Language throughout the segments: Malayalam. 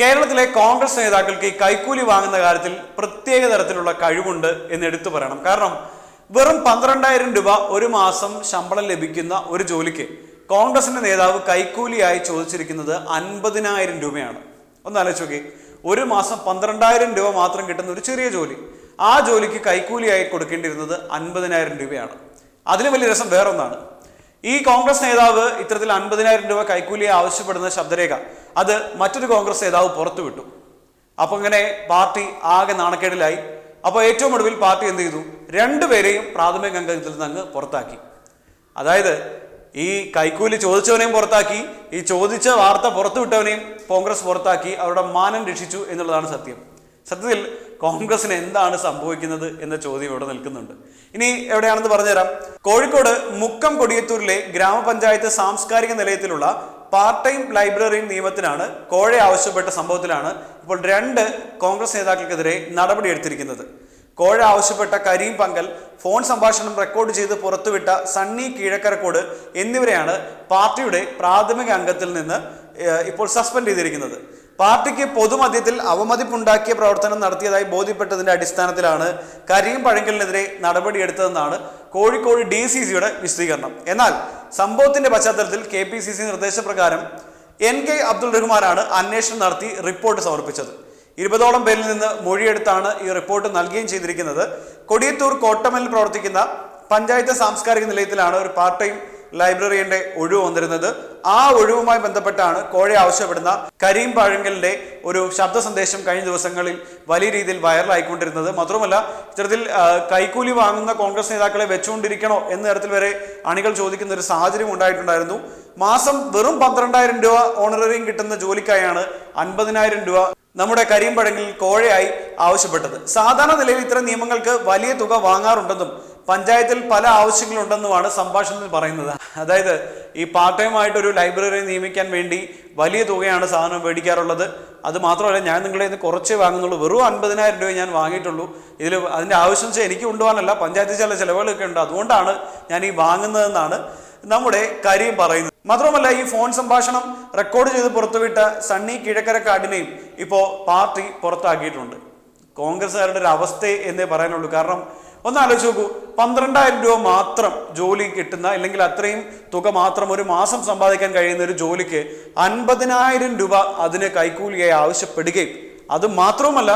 കേരളത്തിലെ കോൺഗ്രസ് നേതാക്കൾക്ക് ഈ കൈക്കൂലി വാങ്ങുന്ന കാര്യത്തിൽ പ്രത്യേക തരത്തിലുള്ള കഴിവുണ്ട് എന്ന് എടുത്തു പറയണം. കാരണം വെറും പന്ത്രണ്ടായിരം രൂപ ഒരു മാസം ശമ്പളം ലഭിക്കുന്ന ഒരു ജോലിക്ക് കോൺഗ്രസിന്റെ നേതാവ് കൈക്കൂലിയായി ചോദിച്ചിരിക്കുന്നത് അൻപതിനായിരം രൂപയാണ്. ഒന്ന് ആലോചിച്ച് ഒരു മാസം പന്ത്രണ്ടായിരം രൂപ മാത്രം കിട്ടുന്ന ഒരു ചെറിയ ജോലി. ആ ജോലിക്ക് കൈക്കൂലിയായി കൊടുക്കേണ്ടിയിരുന്നത് അൻപതിനായിരം രൂപയാണ്. അതിലും വലിയ രസം വേറൊന്നാണ്. ഈ കോൺഗ്രസ് നേതാവ് ഇത്തരത്തിൽ അൻപതിനായിരം രൂപ കൈക്കൂലി ആവശ്യപ്പെടുന്ന ശബ്ദരേഖ അത് മറ്റൊരു കോൺഗ്രസ് നേതാവ് പുറത്തുവിട്ടു. അപ്പൊ ഇങ്ങനെ പാർട്ടി ആകെ നാണക്കേടിലായി. അപ്പോൾ ഏറ്റവും ഒടുവിൽ പാർട്ടി എന്ത് ചെയ്തു? രണ്ടുപേരെയും പ്രാഥമിക അംഗത്തിൽ നിന്ന് അങ്ങ് പുറത്താക്കി. അതായത് ഈ കൈക്കൂലി ചോദിച്ചവനെയും പുറത്താക്കി ഈ ചോദിച്ച വാർത്ത പുറത്തുവിട്ടവനെയും കോൺഗ്രസ് പുറത്താക്കി അവരുടെ മാനം രക്ഷിച്ചു എന്നുള്ളതാണ് സത്യം. സത്യത്തിൽ കോൺഗ്രസിന് എന്താണ് സംഭവിക്കുന്നത് എന്ന ചോദ്യം ഇവിടെ നിൽക്കുന്നുണ്ട്. ഇനി എവിടെയാണെന്ന് പറഞ്ഞുതരാം. കോഴിക്കോട് മുക്കം കൊടിയത്തൂരിലെ ഗ്രാമപഞ്ചായത്ത് സാംസ്കാരിക നിലയത്തിലുള്ള പാർട്ട് ടൈം ലൈബ്രറി നിയമത്തിനാണ് കോഴ ആവശ്യപ്പെട്ട സംഭവത്തിലാണ് ഇപ്പോൾ രണ്ട് കോൺഗ്രസ് നേതാക്കൾക്കെതിരെ നടപടിയെടുത്തിരിക്കുന്നത് കോഴ ആവശ്യപ്പെട്ട കരീം പങ്കൽ ഫോൺ സംഭാഷണം റെക്കോർഡ് ചെയ്ത് പുറത്തുവിട്ട സണ്ണി കീഴക്കരക്കോട് എന്നിവരെയാണ് പാർട്ടിയുടെ പ്രാഥമിക അംഗത്തിൽ നിന്ന് ഇപ്പോൾ സസ്പെൻഡ് ചെയ്തിരിക്കുന്നത്. പാർട്ടിക്ക് പൊതുമധ്യത്തിൽ അവമതിപ്പുണ്ടാക്കിയ പ്രവർത്തനം നടത്തിയതായി ബോധ്യപ്പെട്ടതിന്റെ അടിസ്ഥാനത്തിലാണ് കരീം പഴങ്കലിനെതിരെ നടപടിയെടുത്തതെന്നാണ് കോഴിക്കോട് ഡി സി സിയുടെ വിശദീകരണം. എന്നാൽ സംഭവത്തിന്റെ പശ്ചാത്തലത്തിൽ കെ പി സി സി നിർദ്ദേശപ്രകാരം എൻ കെ അബ്ദുൾ റഹ്മാനാണ് അന്വേഷണം നടത്തി റിപ്പോർട്ട് സമർപ്പിച്ചത്. ഇരുപതോളം പേരിൽ നിന്ന് മൊഴിയെടുത്താണ് ഈ റിപ്പോർട്ട് നൽകുകയും ചെയ്തിരിക്കുന്നത്. കൊടിയത്തൂർ കോട്ടമലിൽ പ്രവർത്തിക്കുന്ന പഞ്ചായത്ത് സാംസ്കാരിക നിലയത്തിലാണ് ഒരു പാർട്ട് ടൈം ലൈബ്രറിയുടെ ഒഴിവ് വന്നിരുന്നത്. ആ ഒഴിവുമായി ബന്ധപ്പെട്ടാണ് കോഴ ആവശ്യപ്പെടുന്ന കരീം പഴങ്കലിന്റെ ഒരു ശബ്ദ സന്ദേശം കഴിഞ്ഞ ദിവസങ്ങളിൽ വലിയ രീതിയിൽ വൈറലായിക്കൊണ്ടിരുന്നത്. മാത്രമല്ല ഇത്തരത്തിൽ കൈക്കൂലി വാങ്ങുന്ന കോൺഗ്രസ് നേതാക്കളെ വെച്ചുകൊണ്ടിരിക്കണോ എന്ന തരത്തിൽ വരെ അണികൾ ചോദിക്കുന്ന ഒരു സാഹചര്യം ഉണ്ടായിട്ടുണ്ടായിരുന്നു. മാസം വെറും പന്ത്രണ്ടായിരം രൂപ ഓണററിയും കിട്ടുന്ന ജോലിക്കായാണ് അൻപതിനായിരം രൂപ നമ്മുടെ കരിയമ്പഴങ്കിൽ കോഴയായി ആവശ്യപ്പെട്ടത്. സാധാരണ നിലയിൽ ഇത്തരം നിയമങ്ങൾക്ക് വലിയ തുക വാങ്ങാറുണ്ടെന്നും പഞ്ചായത്തിൽ പല ആവശ്യങ്ങളുണ്ടെന്നുമാണ് സംഭാഷണത്തിൽ പറയുന്നത്. അതായത് ഈ പാർട്ട് ടൈം ആയിട്ട് ഒരു ലൈബ്രറി നിയമിക്കാൻ വേണ്ടി വലിയ തുകയാണ് സാധനം മേടിക്കാറുള്ളത്. അത് മാത്രമല്ല ഞാൻ നിങ്ങളെ നിന്ന് കുറച്ചേ വാങ്ങുന്നുള്ളൂ. വെറും അൻപതിനായിരം രൂപ ഞാൻ വാങ്ങിയിട്ടുള്ളൂ. ഇതിൽ അതിന്റെ ആവശ്യം വെച്ചാൽ എനിക്ക് കൊണ്ടുപോകാനല്ല പഞ്ചായത്തിൽ ചില ചിലവുകളൊക്കെ ഉണ്ട് അതുകൊണ്ടാണ് ഞാൻ ഈ വാങ്ങുന്നതെന്നാണ് നമ്മുടെ കാര്യം പറയുന്നത്. മാത്രമല്ല ഈ ഫോൺ സംഭാഷണം റെക്കോർഡ് ചെയ്ത് പുറത്തുവിട്ട സണ്ണി കിഴക്കര കാർഡിനെയും ഇപ്പോൾ പാർട്ടി പുറത്താക്കിയിട്ടുണ്ട്. കോൺഗ്രസ്സുകാരുടെ ഒരു അവസ്ഥ എന്നേ പറയാനുള്ളൂ. കാരണം ഒന്ന് ആലോചിച്ച് നോക്കൂ. പന്ത്രണ്ടായിരം രൂപ മാത്രം ജോലി കിട്ടുന്ന അല്ലെങ്കിൽ അത്രയും തുക മാത്രം ഒരു മാസം സമ്പാദിക്കാൻ കഴിയുന്ന ഒരു ജോലിക്ക് അൻപതിനായിരം രൂപ അതിന് കൈക്കൂലിയായി ആവശ്യപ്പെടുകയും. അത് മാത്രവുമല്ല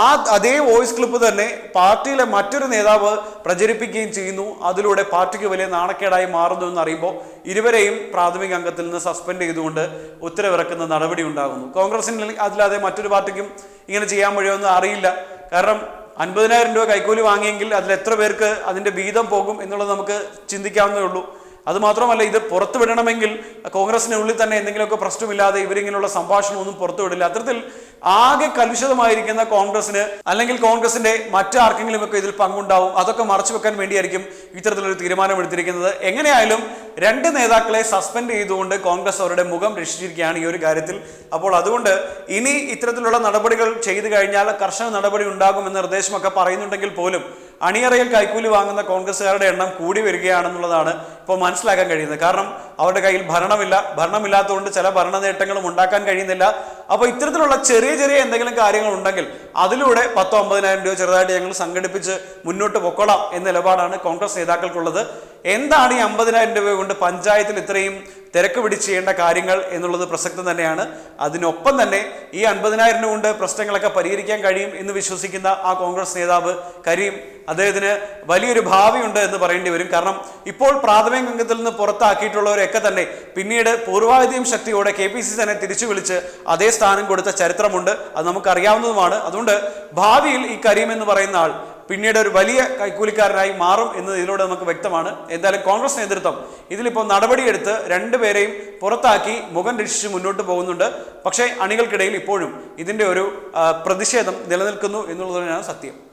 ആ അതേ വോയിസ് ക്ലിപ്പ് തന്നെ പാർട്ടിയിലെ മറ്റൊരു നേതാവ് പ്രചരിപ്പിക്കുകയും ചെയ്യുന്നു. അതിലൂടെ പാർട്ടിക്ക് വലിയ നാണക്കേടായി മാറുന്നു എന്നറിയുമ്പോൾ ഇരുവരെയും പ്രാഥമിക അംഗത്തിൽ നിന്ന് സസ്പെൻഡ് ചെയ്തുകൊണ്ട് ഉത്തരവിറക്കുന്ന നടപടി ഉണ്ടാകുന്നു. കോൺഗ്രസിന് അതില്ലാതെ മറ്റൊരു പാർട്ടിക്കും ഇങ്ങനെ ചെയ്യാൻ വഴിയൊന്നും അറിയില്ല. കാരണം അൻപതിനായിരം രൂപ കൈക്കൂലി വാങ്ങിയെങ്കിൽ അതിൽ എത്ര പേർക്ക് അതിന്റെ വീതം പോകും എന്നുള്ളത് നമുക്ക് ചിന്തിക്കാവുന്നേ ഉള്ളൂ. അത് മാത്രമല്ല ഇത് പുറത്തു വിടണമെങ്കിൽ കോൺഗ്രസിനുള്ളിൽ തന്നെ എന്തെങ്കിലുമൊക്കെ പ്രശ്നമില്ലാതെ ഇവരിങ്ങനെയുള്ള സംഭാഷണം ഒന്നും പുറത്തുവിടില്ല അത്തരത്തിൽ ആകെ കലുഷിതമായിരിക്കുന്ന കോൺഗ്രസിന് അല്ലെങ്കിൽ കോൺഗ്രസിന്റെ മറ്റാർക്കെങ്കിലും ഒക്കെ ഇതിൽ പങ്കുണ്ടാവും. അതൊക്കെ മറച്ചു വെക്കാൻ വേണ്ടിയായിരിക്കും ഇത്തരത്തിലൊരു തീരുമാനം എടുത്തിരിക്കുന്നത് എങ്ങനെയായാലും രണ്ട് നേതാക്കളെ സസ്പെൻഡ് ചെയ്തുകൊണ്ട് കോൺഗ്രസ് അവരുടെ മുഖം രക്ഷിച്ചിരിക്കുകയാണ് ഈ ഒരു കാര്യത്തിൽ. അപ്പോൾ അതുകൊണ്ട് ഇനി ഇത്തരത്തിലുള്ള നടപടികൾ ചെയ്തു കഴിഞ്ഞാൽ കർശന നടപടി ഉണ്ടാകുമെന്ന നിർദ്ദേശമൊക്കെ പറയുന്നുണ്ടെങ്കിൽ പോലും അണിയറയിൽ കൈക്കൂലി വാങ്ങുന്ന കോൺഗ്രസ്സുകാരുടെ എണ്ണം കൂടി വരികയാണെന്നുള്ളതാണ് ഇപ്പോൾ മനസ്സിലാക്കാൻ കഴിയുന്നത്. കാരണം അവരുടെ കയ്യിൽ ഭരണമില്ല. ഭരണമില്ലാത്തതുകൊണ്ട് ചില ഭരണ നേട്ടങ്ങളും ഉണ്ടാക്കാൻ കഴിയുന്നില്ല. അപ്പോൾ ഇത്തരത്തിലുള്ള ചെറിയ ചെറിയ എന്തെങ്കിലും കാര്യങ്ങൾ ഉണ്ടെങ്കിൽ അതിലൂടെ പത്തോ അമ്പതിനായിരം രൂപ ചെറുതായിട്ട് ഞങ്ങൾ സംഘടിപ്പിച്ച് മുന്നോട്ട് പൊക്കോളാം എന്ന നിലപാടാണ് കോൺഗ്രസ് നേതാക്കൾക്കുള്ളത്. എന്താണ് ഈ അമ്പതിനായിരം രൂപ കൊണ്ട് പഞ്ചായത്തിൽ ഇത്രയും തിരക്ക് പിടിച്ച് ചെയ്യേണ്ട കാര്യങ്ങൾ എന്നുള്ളത് പ്രസക്തം തന്നെയാണ്. അതിനൊപ്പം തന്നെ ഈ അൻപതിനായിരം കൊണ്ട് പ്രശ്നങ്ങളൊക്കെ പരിഹരിക്കാൻ കഴിയും എന്ന് വിശ്വസിക്കുന്ന ആ കോൺഗ്രസ് നേതാവ് കരീം അദ്ദേഹത്തിന് വലിയൊരു ഭാവിയുണ്ട് എന്ന് പറയേണ്ടി വരും. കാരണം ഇപ്പോൾ പ്രാഥമിക അംഗത്തിൽ നിന്ന് പുറത്താക്കിയിട്ടുള്ളവരൊക്കെ തന്നെ പിന്നീട് പൂർവാധികം ശക്തിയോടെ കെ പി സി തന്നെ തിരിച്ചു വിളിച്ച് അതേ സ്ഥാനം കൊടുത്ത ചരിത്രമുണ്ട്. അത് നമുക്കറിയാവുന്നതുമാണ്. അതുകൊണ്ട് ഭാവിയിൽ ഈ കരീം എന്ന് പറയുന്ന ആൾ പിന്നീട് ഒരു വലിയ കൈക്കൂലിക്കാരനായി മാറും എന്ന് ഇതിലൂടെ നമുക്ക് വ്യക്തമാണ്. എന്തായാലും കോൺഗ്രസ് നേതൃത്വം ഇതിലിപ്പോൾ നടപടിയെടുത്ത് രണ്ടുപേരെയും പുറത്താക്കി മുഖം രക്ഷിച്ച് മുന്നോട്ട് പോകുന്നുണ്ട്. പക്ഷേ അണികൾക്കിടയിൽ ഇപ്പോഴും ഇതിന്റെ ഒരു പ്രതിഷേധം നിലനിൽക്കുന്നു എന്നുള്ളത് തന്നെയാണ് സത്യം.